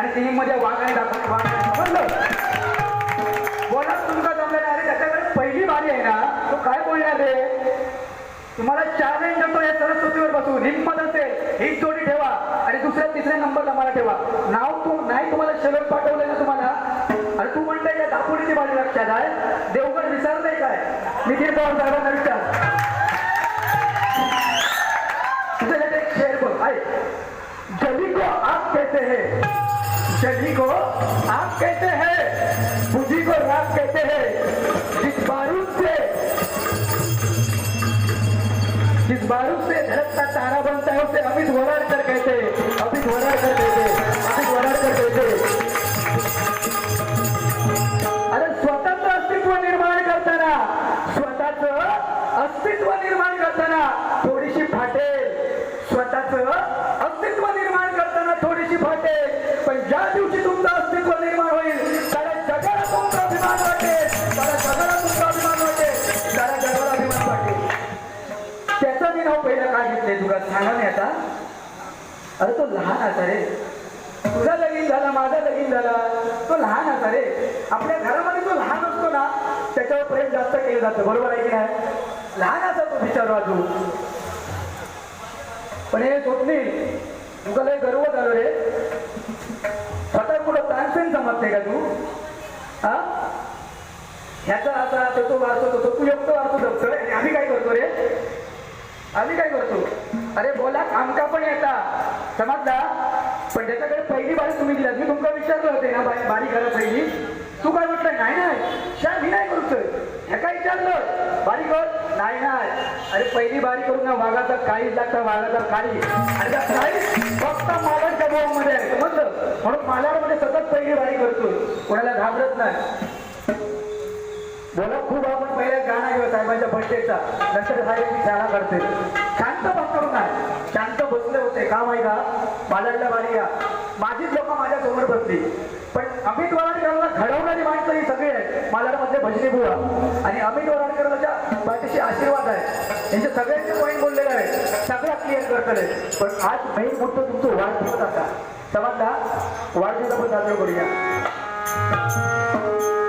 आणि टीममध्ये वाघाने दाखवत बोलत तुमचा तुमका जमलं अरे त्याच्याकडे पहिली बारी आहे ना तो काय बोलणार रे? तुम्हाला चॅलेंज देतो या सरस्वतीवर बसून. हिंमत असेल ही जोडी ठेवा. आणि दुसऱ्या तिसऱ्या नंबर मला ठेवा. नाव तू नाही तुम्हाला शरद पाठवलं ना तुम्हाला? अरे तू म्हणतोय का दापोडीची बाजू लक्षात आहे. देवगड विचारताय काय? नितीन पवार साहेबांना विचार. एक शेर बघ. आहे जली को आप कहते हैं. जली को आप कहते हैं बुद्धि को रात कहते हैं जिस बारूद से जिस बारूद से धड़कता तारा बनता है उसे अमित वराडकर कहते हैं अमित वराडकर कहते हैं अमित वराडकर कहते हैं। अरे स्वतःच अस्तित्व निर्माण करताना स्वतःच अस्तित्व निर्माण करताना थोडीशी फाटेल स्वतःच अस्तित्व निर्माण करताना थोडीशी फाटेल पण ज्या दिवशी तुमचं अस्तित्व निर्माण होईल त्याला जगाला तुमचा अभिमान वाटेल. त्याला जगाला तुमचा अभिमान वाटेल. त्याला जगाला अभिमान वाटेल. त्याचं मी नाव पहिलं काय घेतले तुला? सांगा मी आता. अरे तो लहान असा रे. तुझा लगीन झाला माझा लगीन झाला. तो लहान असा रे. आपल्या घरामध्ये जो लहान असतो ना त्याच्यावर प्रेम जास्त केलं जातं. बरोबर आहे की नाही? लहान असा तो विचारू अजून पण हे स्वप्नील तुला लय गर्व झालो रे. स्वतः कुठं तानसेन समजते का तू? हा? ह्याचा आता तो तो वारतो तो तू एकटं वारतो जपतोय आणि आम्ही काय करतो रे? आम्ही काय करतो? अरे बोला आमका पण येता? समजला? पण त्याच्याकडे पहिली बारी तुम्ही दिला मी तुमका विचारलं होते ना बारी बारी करा पहिली. तू काय म्हटलं नाही नाही. शा मी नाही करतोय. ह्या काय विचारलं? बारी कर. नाही नाही. अरे पहिली बारी करून ना वाघाचा काळीच लागता वाघाचा काळी. आणि कोणाला घाबरत नाही. बोला खूप आपण पहिले गाणं घेऊ साहेबांच्या बर्थडेचा नंतर साहेब मी शाळा करते शांत बसतो नाही शांत बसले होते. का माहिती का बाजारला बारी या. माझीच लोक माझ्यासमोर बसली. पण अमित वराडकरांना घडवणारी माणसं ही सगळी आहेत. मालाडमधले भजनी बुवा. आणि अमित वराडकरांच्या पाठीशी आशीर्वाद आहे. यांचे सगळ्यांचे पॉईंट बोललेले आहे सगळं क्लिअर करतले पण आज मेन मुद्दा तुमचं वाढदिवस आता. समजला वाढदिवस आपण साजरा करूया Música